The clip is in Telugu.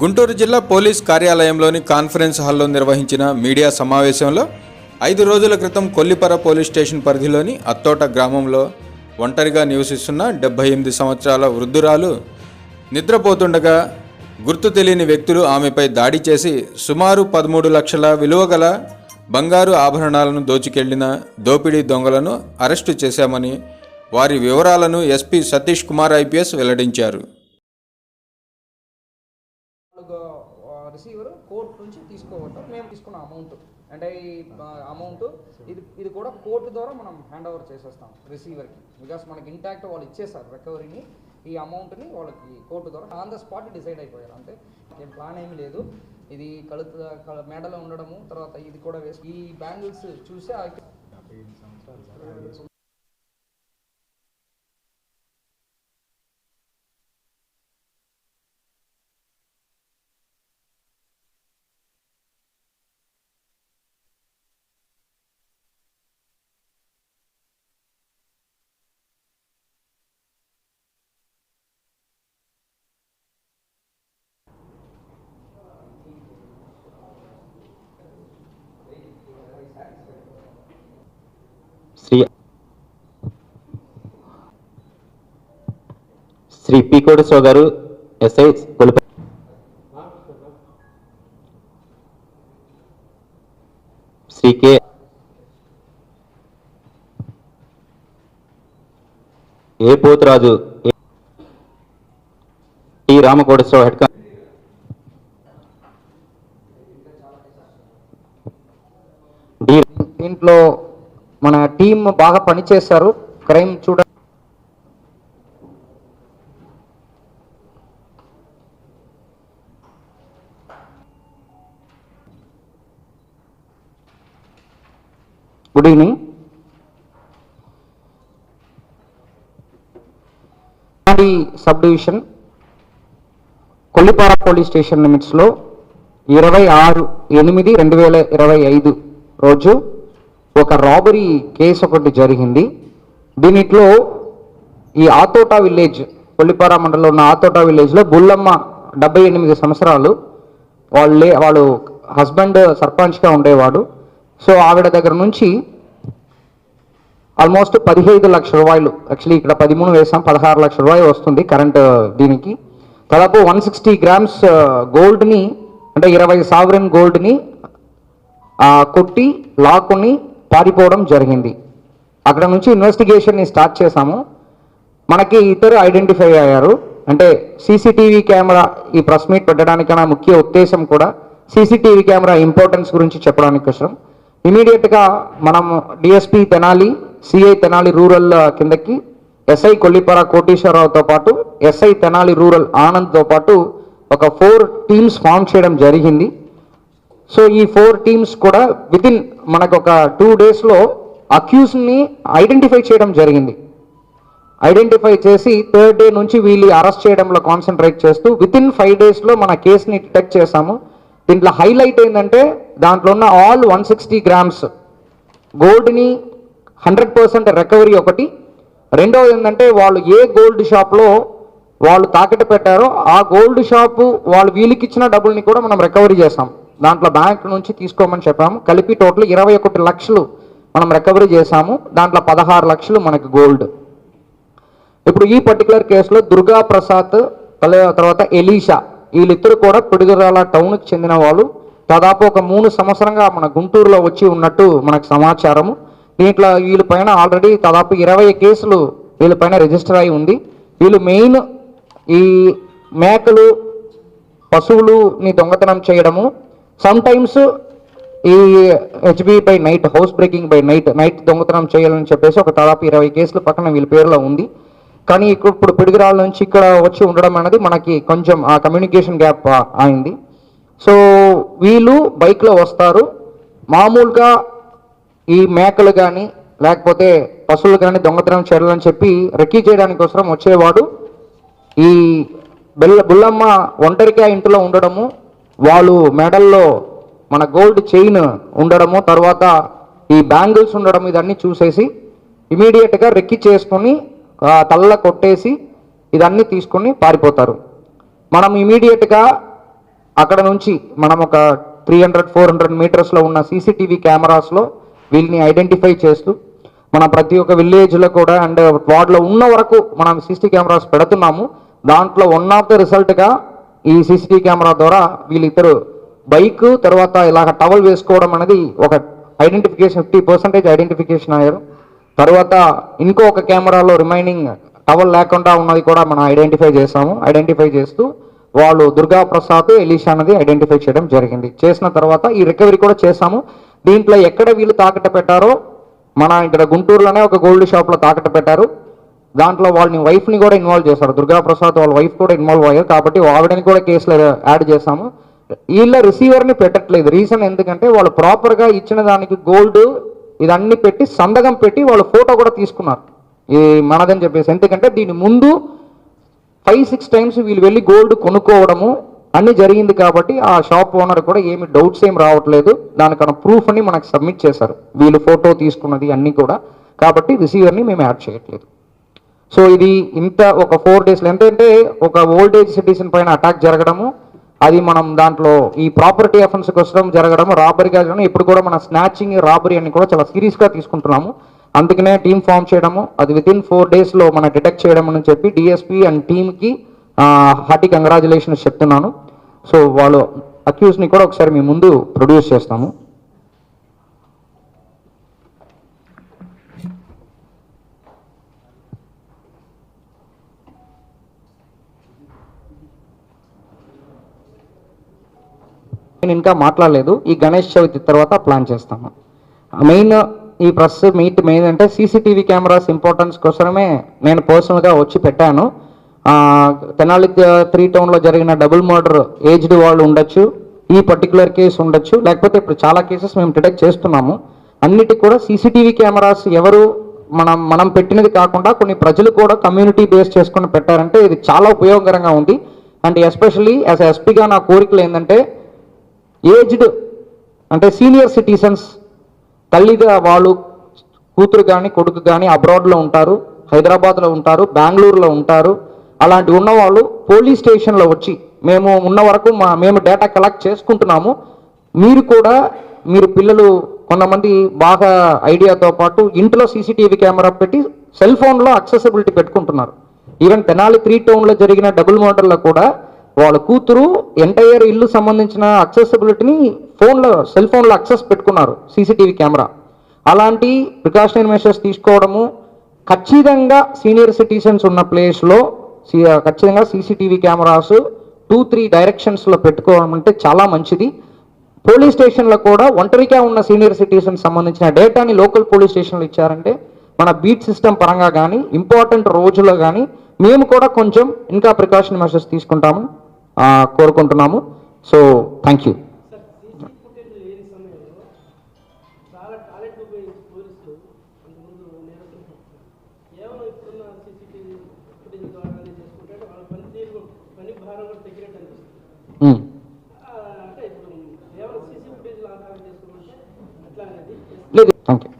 గుంటూరు జిల్లా పోలీస్ కార్యాలయంలోని కాన్ఫరెన్స్ హాల్లో నిర్వహించిన మీడియా సమావేశంలో ఐదు రోజుల క్రితం కొల్లిపర పోలీస్ స్టేషన్ పరిధిలోని అత్తోట గ్రామంలో ఒంటరిగా నివసిస్తున్న డెబ్బై ఎనిమిది సంవత్సరాల వృద్ధురాలు నిద్రపోతుండగా గుర్తు తెలియని వ్యక్తులు ఆమెపై దాడి చేసి సుమారు పదమూడు లక్షల విలువగల బంగారు ఆభరణాలను దోచుకెళ్ళిన దోపిడీ దొంగలను అరెస్టు చేశామని వారి వివరాలను ఎస్పీ సతీష్ కుమార్ ఐపీఎస్ వెల్లడించారు. రిసీవర్ కోర్టు నుంచి తీసుకోవటం మేము తీసుకున్న అమౌంట్. అంటే ఈ అమౌంట్ ఇది ఇది కూడా కోర్టు ద్వారా మనం హ్యాండ్ ఓవర్ చేసేస్తాం రిసీవర్కి. బికాస్ మనకి ఇంటాక్ట్ వాళ్ళు ఇచ్చేసారు రికవరీని ఈ అమౌంట్ని వాళ్ళకి కోర్టు ద్వారా ఆన్ ద స్పాట్ డిసైడ్ అయిపోయారు అంతే. ఏం ప్లాన్ ఏమీ లేదు. ఇది కలుత కళ- మెడలో ఉండడము తర్వాత ఇది కూడా వేసి ఈ బ్యాంగిల్స్ చూసి ఆ Shri Shri P Koteswara garu SI Kolipa Shri K A Poturaju T Ramakoteswara head దీంట్లో మన టీం బాగా పనిచేశారు. క్రైమ్ చూడ good evening sub division Kollipara police station లిమిట్స్లో ఇరవై ఆరు ఎనిమిది రెండు వేల ఇరవై ఐదు రోజు ఒక రాబరీ కేసు ఒకటి జరిగింది. దీనిట్లో ఈ ఆతోటా విలేజ్ కొల్లిపార మండలంలో ఉన్న ఆతోటా విలేజ్లో బుల్లమ్మ డెబ్బై ఎనిమిది సంవత్సరాలు. వాళ్ళే వాళ్ళు హస్బెండ్ సర్పంచ్గా ఉండేవాడు. సో ఆవిడ దగ్గర నుంచి ఆల్మోస్ట్ పదిహేను లక్షల రూపాయలు. యాక్చువల్లీ ఇక్కడ పదిమూడు వేసాం పదహారు లక్షల రూపాయలు వస్తుంది కరెంట్ uh, దీనికి. దాదాపు వన్ సిక్స్టీ గ్రామ్స్ గోల్డ్ని అంటే ఇరవై సావరెన్ గోల్డ్ని కొట్టి లాక్కుని పారిపోవడం జరిగింది. అక్కడ నుంచి ఇన్వెస్టిగేషన్ని స్టార్ట్ చేశాము మనకి ఇద్దరు ఐడెంటిఫై అయ్యారు. అంటే సీసీటీవీ కెమెరా ఈ ప్రెస్ మీట్ పెట్టడానికైనా ముఖ్య ఉద్దేశం కూడా సీసీటీవీ కెమెరా ఇంపార్టెన్స్ గురించి చెప్పడానికి కోసం ఇమీడియట్గా మనం DSP Tenali CI Tenali rural కిందకి ఎస్ఐ కొల్లిపార కోటేశ్వరరావుతో పాటు ఎస్ఐ తెనాలి రూరల్ ఆనంద్తో పాటు ఒక ఫోర్ టీమ్స్ ఫామ్ చేయడం జరిగింది. సో ఈ ఫోర్ టీమ్స్ కూడా వితిన్ మనకు ఒక టూ డేస్లో అక్యూస్ని ఐడెంటిఫై చేయడం జరిగింది. ఐడెంటిఫై చేసి థర్డ్ డే నుంచి వీళ్ళు అరెస్ట్ చేయడంలో కాన్సన్ట్రేట్ చేస్తూ వితిన్ ఫైవ్ డేస్లో మన కేసుని డిటెక్ట్ చేశాము. దీంట్లో హైలైట్ ఏంటంటే దాంట్లో ఉన్న ఆల్ వన్ సిక్స్టీ గ్రామ్స్ గోల్డ్ని హండ్రెడ్ పర్సెంట్ రికవరీ ఒకటి. రెండవది ఏంటంటే వాళ్ళు ఏ గోల్డ్ షాప్లో వాళ్ళు తాకట్టు పెట్టారో ఆ గోల్డ్ షాపు వాళ్ళు వీళ్ళకి ఇచ్చిన డబ్బుల్ని కూడా మనం రికవరీ చేసాం దాంట్లో బ్యాంక్ నుంచి తీసుకోమని చెప్పాము. కలిపి టోటల్ ఇరవై ఒకటి లక్షలు మనం రికవరీ చేసాము దాంట్లో పదహారు లక్షలు మనకి గోల్డ్. ఇప్పుడు ఈ పర్టికులర్ కేసులో దుర్గా ప్రసాద్ తర్వాత ఎలీషా వీళ్ళిద్దరు కూడా పిడుగురాల టౌన్కి చెందిన వాళ్ళు. దాదాపు ఒక మూడు సంవత్సరంగా మన గుంటూరులో వచ్చి ఉన్నట్టు మనకు సమాచారము. దీంట్లో వీళ్ళపైన ఆల్రెడీ దాదాపు ఇరవై కేసులు వీళ్ళపైన రిజిస్టర్ అయి ఉంది. వీళ్ళు మెయిన్ ఈ మేకలు పశువులుని దొంగతనం చేయడము. సమ్ టైమ్స్ ఈ HB by night house breaking by night night దొంగతనం చేయాలని చెప్పేసి ఒక దాదాపు ఇరవై కేసులు పక్కన వీళ్ళ పేరులో ఉంది. కానీ ఇక్కడ ఇప్పుడు పిడుగురాల నుంచి ఇక్కడ వచ్చి ఉండడం అనేది మనకి కొంచెం ఆ కమ్యూనికేషన్ గ్యాప్ అయింది సో వీళ్ళు బైక్లో వస్తారు. మామూలుగా ఈ మేకలు కానీ లేకపోతే పశువులు కానీ దొంగతనం చేయాలని చెప్పి రెక్కీ చేయడానికి కోసం వచ్చేవాడు. ఈ బెల్ల బుల్లమ్మ ఒంటరిగా ఇంట్లో ఉండడము వాళ్ళు మెడల్లో మన గోల్డ్ చైన్ ఉండడము తర్వాత ఈ బ్యాంగిల్స్ ఉండడం ఇదన్నీ చూసేసి ఇమీడియట్గా రెక్కి చేసుకొని తల్ల కొట్టేసి ఇదన్నీ తీసుకొని పారిపోతారు. మనం ఇమీడియట్గా అక్కడ నుంచి మనం ఒక త్రీ హండ్రెడ్ ఫోర్ హండ్రెడ్ మీటర్స్లో ఉన్న సీసీటీవీ కెమెరాస్లో వీళ్ళని ఐడెంటిఫై చేస్తూ మన ప్రతి ఒక్క విలేజ్లో కూడా అండ్ వార్డులో ఉన్న వరకు మనం సీసీ కెమెరాస్ పెడుతున్నాము. దాంట్లో వన్ ఆఫ్ ద రిజల్ట్గా ఈ సీసీటీవీ కెమెరా ద్వారా వీళ్ళిద్దరు బైక్ తర్వాత ఇలాగ టవల్ వేసుకోవడం అనేది ఒక ఐడెంటిఫికేషన్ ఫిఫ్టీ పర్సెంటేజ్ ఐడెంటిఫికేషన్ అయ్యారు. తర్వాత ఇంకో ఒక కెమెరాలో రిమైనింగ్ టవల్ లేకుండా ఉన్నది కూడా మనం ఐడెంటిఫై చేసాము ఐడెంటిఫై చేస్తూ వాళ్ళు దుర్గా ప్రసాద్ ఎలీషా అనేది ఐడెంటిఫై చేయడం జరిగింది. చేసిన తర్వాత ఈ రికవరీ కూడా చేసాము దీంట్లో ఎక్కడ వీళ్ళు తాకట్టు పెట్టారో మన ఇక్కడ గుంటూరులోనే ఒక గోల్డ్ షాప్లో తాకట్టు పెట్టారు. దాంట్లో వాళ్ళని వైఫ్ని కూడా ఇన్వాల్వ్ చేశారు. దుర్గా ప్రసాద్ వాళ్ళ వైఫ్ కూడా ఇన్వాల్వ్ అయ్యారు. కాబట్టి ఆవిడని కూడా కేసులో యాడ్ చేశాము. వీళ్ళ రిసీవర్ని పెట్టట్లేదు. రీజన్ ఎందుకంటే వాళ్ళు ప్రాపర్గా ఇచ్చిన దానికి గోల్డ్ ఇదన్నీ పెట్టి సందగం పెట్టి వాళ్ళు ఫోటో కూడా తీసుకున్నారు. ఇది మనదని చెప్పేసి. ఎందుకంటే దీని ముందు ఫైవ్ సిక్స్ టైమ్స్ వీళ్ళు వెళ్ళి గోల్డ్ కొనుక్కోవడము అన్ని జరిగింది కాబట్టి ఆ షాప్ ఓనర్ కూడా ఏమి డౌట్స్ ఏం రావట్లేదు. దానికన్నా ప్రూఫ్ అని మనకు సబ్మిట్ చేశారు. వీళ్ళు ఫోటో తీసుకున్నది అన్నీ కూడా. కాబట్టి రిసీవర్ని మేము యాడ్ చేయట్లేదు. సో ఇది ఇంత ఒక ఫోర్ డేస్లో ఎంతంటే ఒక ఓల్డేజ్ సిటిజన్ పైన అటాక్ జరగడము అది మనం దాంట్లో ఈ ప్రాపర్టీ అఫెన్స్కి వచ్చడం జరగడము రాబరీ జరగడం ఇప్పుడు కూడా మన స్నాచింగ్ రాబరీ అని కూడా చాలా సీరియస్గా తీసుకుంటున్నాము. అందుకనే టీం ఫామ్ చేయడము అది విత్ ఇన్ ఫోర్ డేస్లో మన డిటెక్ట్ చేయడం అని చెప్పి డిఎస్పీ అండ్ టీమ్కి హార్టీ కంగ్రాచులేషన్స్ చెప్తున్నాను. సో వాళ్ళు అక్యూస్ని కూడా ఒకసారి మీ ముందు ప్రొడ్యూస్ చేస్తాము. నేను ఇంకా మాట్లాడలేదు. ఈ గణేష్ చవితి తర్వాత ప్లాన్ చేస్తాము. మెయిన్ ఈ ప్రెస్ మీట్ మెయిన్ అంటే సీసీటీవీ కెమెరాస్ ఇంపార్టెన్స్ కోసమే నేను పర్సనల్గా వచ్చి పెట్టాను. తెనాలి త్రీ టౌన్లో జరిగిన డబుల్ మర్డర్ ఏజ్డ్ వాళ్ళు ఉండొచ్చు ఈ పర్టికులర్ కేసు ఉండొచ్చు లేకపోతే ఇప్పుడు చాలా కేసెస్ మేము డిటెక్ట్ చేస్తున్నాము. అన్నిటికి కూడా సీసీటీవీ కెమెరాస్ ఎవరు మనం మనం పెట్టినది కాకుండా కొన్ని ప్రజలు కూడా కమ్యూనిటీ బేస్ చేసుకొని పెట్టారంటే ఇది చాలా ఉపయోగకరంగా ఉంది. అండ్ ఎస్పెషల్లీ యాజ్ ఎస్పీగా నా కోరికలు ఏంటంటే ఏజ్డ్ అంటే సీనియర్ సిటిజన్స్ తల్లిగా వాళ్ళు కూతురు కానీ కొడుకు కానీ అబ్రాడ్లో ఉంటారు హైదరాబాద్లో ఉంటారు బెంగళూరులో ఉంటారు అలాంటి ఉన్నవాళ్ళు పోలీస్ స్టేషన్లో వచ్చి మేము ఉన్న వరకు మా మేము డేటా కలెక్ట్ చేసుకుంటున్నాము. మీరు కూడా మీరు పిల్లలు కొంతమంది బాగా ఐడియాతో పాటు ఇంట్లో సీసీటీవీ కెమెరా పెట్టి సెల్ ఫోన్లో అక్సెసిబిలిటీ పెట్టుకుంటున్నారు. ఈవెన్ తెనాలి త్రీ టౌన్లో జరిగిన డబుల్ మర్డర్లో కూడా వాళ్ళ కూతురు ఎంటైర్ ఇల్లు సంబంధించిన అక్సెసిబిలిటీని ఫోన్లో సెల్ ఫోన్లో అక్సెస్ పెట్టుకున్నారు సీసీటీవీ కెమెరా. అలాంటి ప్రికాషనరీ మెషర్స్ తీసుకోవడము. ఖచ్చితంగా సీనియర్ సిటిజన్స్ ఉన్న ప్లేస్లో ఖచ్చితంగా సీసీటీవీ కెమెరాస్ టూ త్రీ డైరెక్షన్స్లో పెట్టుకోవడం అంటే చాలా మంచిది. పోలీస్ స్టేషన్లో కూడా ఒంటరిగా ఉన్న సీనియర్ సిటిజన్ సంబంధించిన డేటాని లోకల్ పోలీస్ స్టేషన్లో ఇచ్చారంటే మన బీట్ సిస్టమ్ పరంగా కానీ ఇంపార్టెంట్ రోజుల్లో కానీ మేము కూడా కొంచెం ఇంకా ప్రికాషన్ మెషర్స్ తీసుకుంటాము. కోరుకుంటున్నాము. సో థ్యాంక్ యూ ఆ, అంటే ఇప్పుడు